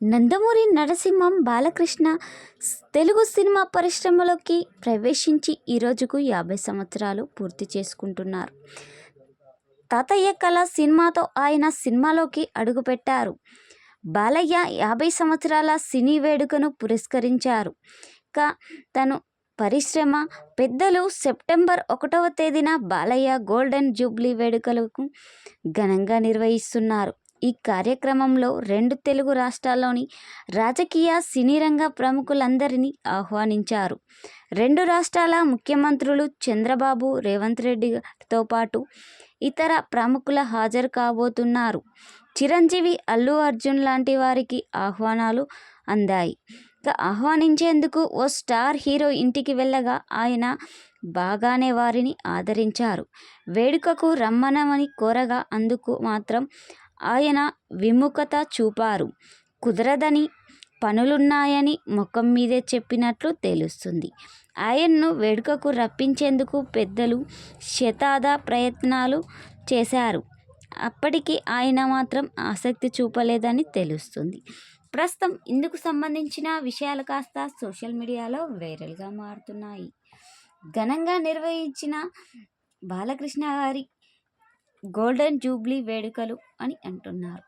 Nandamuri Narasimham Balakrishna Telugu cinema పరిశ్రమలోకి ప్రవేశించి ఈ రోజుకు యాభై సంవత్సరాలు పూర్తి చేసుకుంటున్నారు. తాతయ్య కళ సినిమాతో ఆయన సినిమాలోకి అడుగుపెట్టారు. బాలయ్య యాభై సంవత్సరాల సినీ వేడుకను పురస్కరించారు. కా తను పరిశ్రమ పెద్దలు సెప్టెంబర్ ఒకటవ తేదీన బాలయ్య గోల్డెన్ జూబ్లీ వేడుకలకు ఘనంగా నిర్వహిస్తున్నారు. ఈ కార్యక్రమంలో రెండు తెలుగు రాష్ట్రాల్లోని రాజకీయ సినీ రంగ ప్రముఖులందరినీ ఆహ్వానించారు. రెండు రాష్ట్రాల ముఖ్యమంత్రులు చంద్రబాబు రేవంత్ రెడ్డితో పాటు ఇతర ప్రముఖుల హాజరు కాబోతున్నారు. చిరంజీవి అల్లు అర్జున్ లాంటి వారికి ఆహ్వానాలు అందాయి. ఆహ్వానించేందుకు ఓ స్టార్ హీరో ఇంటికి వెళ్ళగా ఆయన బాగానే వారిని ఆదరించారు. వేడుకకు రమ్మనమని కోరగా అందుకు మాత్రం ఆయన విముఖత చూపారు. కుదరదని పనులున్నాయని ముఖం మీదే చెప్పినట్లు తెలుస్తుంది. ఆయన్ను వేడుకకు రప్పించేందుకు పెద్దలు శతాద ప్రయత్నాలు చేశారు. అప్పటికి ఆయన మాత్రం ఆసక్తి చూపలేదని తెలుస్తుంది. ప్రస్తుతం ఇందుకు సంబంధించిన విషయాలు కాస్త సోషల్ మీడియాలో వైరల్గా మారుతున్నాయి. ఘనంగా నిర్వహించిన బాలకృష్ణ గారి గోల్డెన్ జూబ్లీ వేడుకలు అని అంటున్నారు.